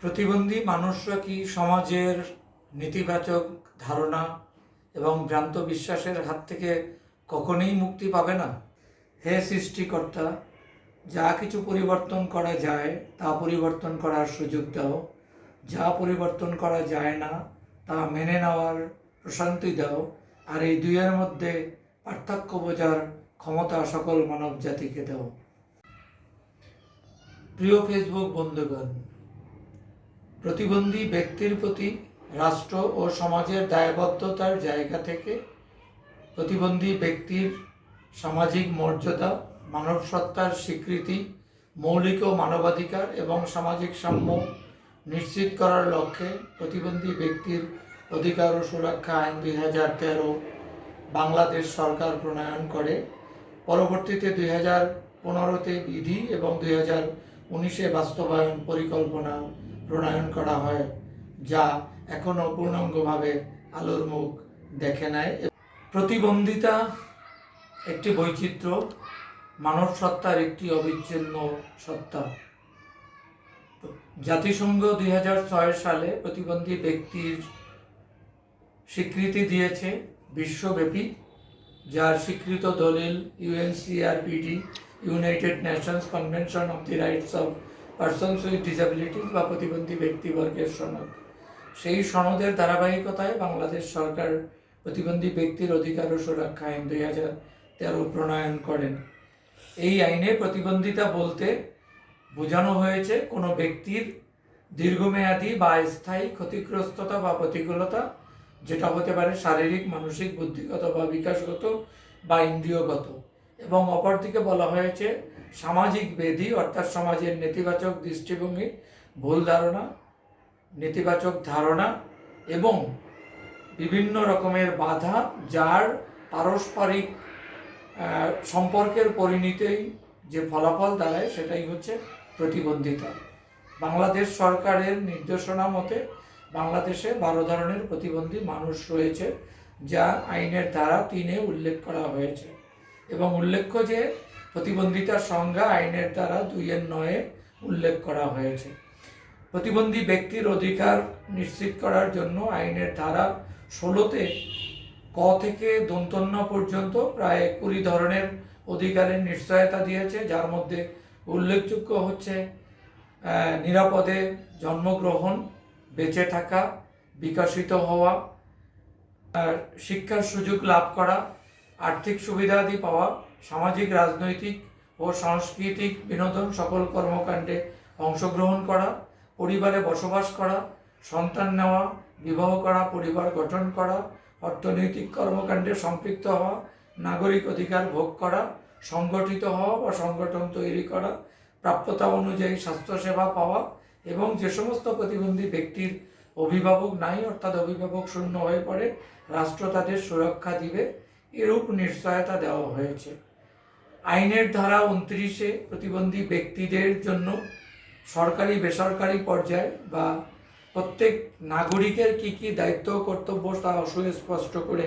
প্রতিবন্ধী মানুষরা কি সমাজের নেতিবাচক ধারণা এবং ভ্রান্ত বিশ্বাসের হাত থেকে কখনোই মুক্তি পাবে না? হে সৃষ্টিকর্তা, যা কিছু পরিবর্তন করা যায়, তা পরিবর্তন করার সুযোগ দাও। যা পরিবর্তন করা যায় না, তা মেনে নেওয়ার প্রশান্তি দাও। আর এই দুইয়ের মধ্যে পার্থক্য বোঝার ক্ষমতা সকল মানব জাতিকে দাও। প্রিয় ফেসবুক বন্ধুগণ প্রতিবন্ধী ব্যক্তির প্রতি রাষ্ট্র ও সমাজের দায়বদ্ধতার জায়গা থেকে প্রতিবন্ধী ব্যক্তির সামাজিক মর্যাদা মানব সত্তার স্বীকৃতি, মৌলিক ও মানবাধিকার এবং সামাজিক সাম্য নিশ্চিত করার লক্ষ্যে প্রতিবন্ধী ব্যক্তির অধিকার ও সুরক্ষা আইন দুই হাজার তেরো বাংলাদেশ সরকার প্রণয়ন করে। পরবর্তীতে দুই হাজার পনেরোতে বিধি এবং দুই হাজার উনিশে বাস্তবায়ন পরিকল্পনা প্রণয়ন করা হয়, যা এখনও পূর্ণাঙ্গভাবে আলোর মুখ দেখে নেয়। প্রতিবন্ধিতা একটি বৈচিত্র্য মানব সত্তার একটি অবিচ্ছিন্ন সত্তা। জাতিসংঘ দুই হাজার ছয় সালে প্রতিবন্ধী ব্যক্তির স্বীকৃতি দিয়েছে বিশ্বব্যাপী, যার স্বীকৃত দলিল UNCRPD United Nations convention of the rights of persons with disabilities বা প্রতিবন্ধী ব্যক্তিবর্গের সনদ। সেই সনদের ধারাবাহিকতায় বাংলাদেশ সরকার প্রতিবন্ধী ব্যক্তির অধিকার ও সুরক্ষা আইন দুই হাজার তেরো প্রণয়ন করেন। এই আইনে প্রতিবন্ধিতা বলতে বোঝানো হয়েছে কোনো ব্যক্তির দীর্ঘমেয়াদী বা স্থায়ী ক্ষতিগ্রস্ততা বা প্রতিকূলতা, যেটা হতে পারে শারীরিক, মানসিক, বুদ্ধিগত বা বিকাশগত বা ইন্দ্রিয়গত। এবং অপরদিকে বলা হয়েছে সামাজিক বেধি অর্থাৎ সমাজের নেতিবাচক দৃষ্টিভঙ্গি, ভুল ধারণা, নেতিবাচক ধারণা এবং বিভিন্ন রকমের বাধা যার পারস্পরিক সম্পর্কের পরিণতিই যে ফলাফল দাঁড়ায় সেটাই হচ্ছে প্রতিবন্ধিতা। বাংলাদেশ সরকারের নির্দেশনা মতে বাংলাদেশে বারো ধরনের প্রতিবন্ধী মানুষ রয়েছে যা আইনের ধারা তিনে উল্লেখ করা হয়েছে এবং উল্লেখ্য যে প্রতিবন্ধিতার সংজ্ঞা আইনের দ্বারা দুইয়ের নয়ে উল্লেখ করা হয়েছে। প্রতিবন্ধী ব্যক্তির অধিকার নিশ্চিত করার জন্য আইনের ধারা ষোলোতে ক থেকে দন্তন্য পর্যন্ত প্রায় কুড়ি ধরনের অধিকারের নিশ্চয়তা দিয়েছে, যার মধ্যে উল্লেখযোগ্য হচ্ছে নিরাপদে জন্মগ্রহণ, বেঁচে থাকা, বিকশিত হওয়া শিক্ষার সুযোগ লাভ করা, আর্থিক সুবিধাদি পাওয়া সামাজিক, রাজনৈতিক ও সাংস্কৃতিক বিনোদন সকল কর্মকাণ্ডে অংশগ্রহণ করা, পরিবারে বসবাস করা, সন্তান নেওয়া, বিবাহ করা, পরিবার গঠন করা, অর্থনৈতিক কর্মকাণ্ডে সম্পৃক্ত হওয়া, নাগরিক অধিকার ভোগ করা, সংগঠিত হওয়া বা সংগঠন তৈরি করা, প্রাপ্যতা অনুযায়ী স্বাস্থ্যসেবা পাওয়া এবং যে সমস্ত প্রতিবন্ধী ব্যক্তির অভিভাবক নাই অর্থাৎ অভিভাবক শূন্য হয়ে পড়ে, রাষ্ট্র তাদের সুরক্ষা দিবে, এরূপ নিশ্চয়তা দেওয়া হয়েছে। আইনের ধারা উনত্রিশে প্রতিবন্ধী ব্যক্তিদের জন্য সরকারি, বেসরকারি পর্যায়ে বা প্রত্যেক নাগরিকের কি কি দায়িত্ব কর্তব্য তা সুস্পষ্ট করে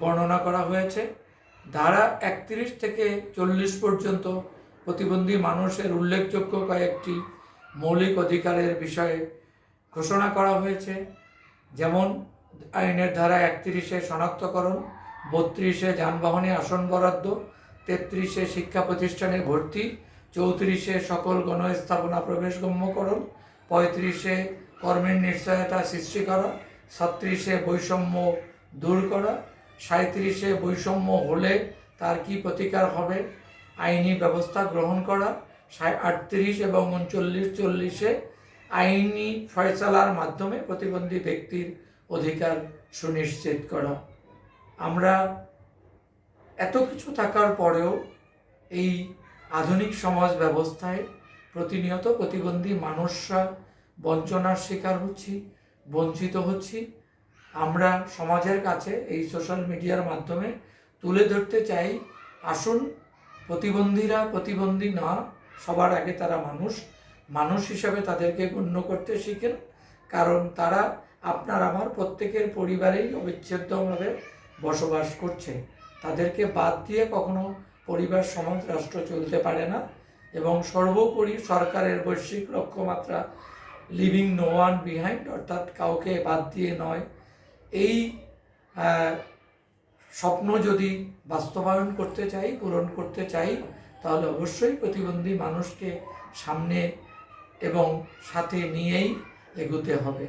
বর্ণনা করা হয়েছে। ধারা একত্রিশ থেকে চল্লিশ পর্যন্ত প্রতিবন্ধী মানুষের উল্লেখযোগ্য কয়েকটি মৌলিক অধিকারের বিষয়ে ঘোষণা করা হয়েছে। যেমন, আইনের ধারা একত্রিশে শনাক্তকরণ, বত্রিশে যানবাহনে আসন বরাদ্দ তেত্রিশে শিক্ষা প্রতিষ্ঠানে ভর্তি, চৌত্রিশে সকল গণস্থাপনা প্রবেশগম্যকরণ পঁয়ত্রিশে কর্মের নিশ্চয়তা সৃষ্টি করা ছত্রিশে বৈষম্য দূর করা সাঁত্রিশে বৈষম্য হলে তার কি প্রতিকার হবে? আইনি ব্যবস্থা গ্রহণ করা আটত্রিশ এবং উনচল্লিশ চল্লিশে আইনি ফয়সালার মাধ্যমে প্রতিবন্ধী ব্যক্তির অধিকার সুনিশ্চিত করা। আমরা এত কিছু থাকার পরেও এই আধুনিক সমাজ ব্যবস্থায় প্রতিনিয়ত প্রতিবন্ধী মানুষরা বঞ্চনার শিকার হচ্ছি, বঞ্চিত হচ্ছি। আমরা সমাজের কাছে এই সোশ্যাল মিডিয়ার মাধ্যমে তুলে ধরতে চাই, আসুন প্রতিবন্ধীরা প্রতিবন্ধী না, সবার আগে তারা মানুষ মানুষ হিসাবে তাদেরকে গণ্য করতে শিখেন, কারণ তারা আপনার আমার প্রত্যেকের পরিবারেই অবিচ্ছেদ্যভাবে বসবাস করছে। তাদেরকে বাদ দিয়ে কখনো পরিবার সমাজ রাষ্ট্র চলতে পারে না এবং সর্বোপরি সরকারের বৈশ্বিক লক্ষ্যমাত্রা লিভিং নো ওয়ান বিহাইন্ড অর্থাৎ কাউকে বাদ দিয়ে নয়। এই স্বপ্ন যদি বাস্তবায়ন করতে চাই, পূরণ করতে চাই, তাহলে অবশ্যই প্রতিবন্ধী মানুষকে সামনে এবং সাথে নিয়েই এগোতে হবে।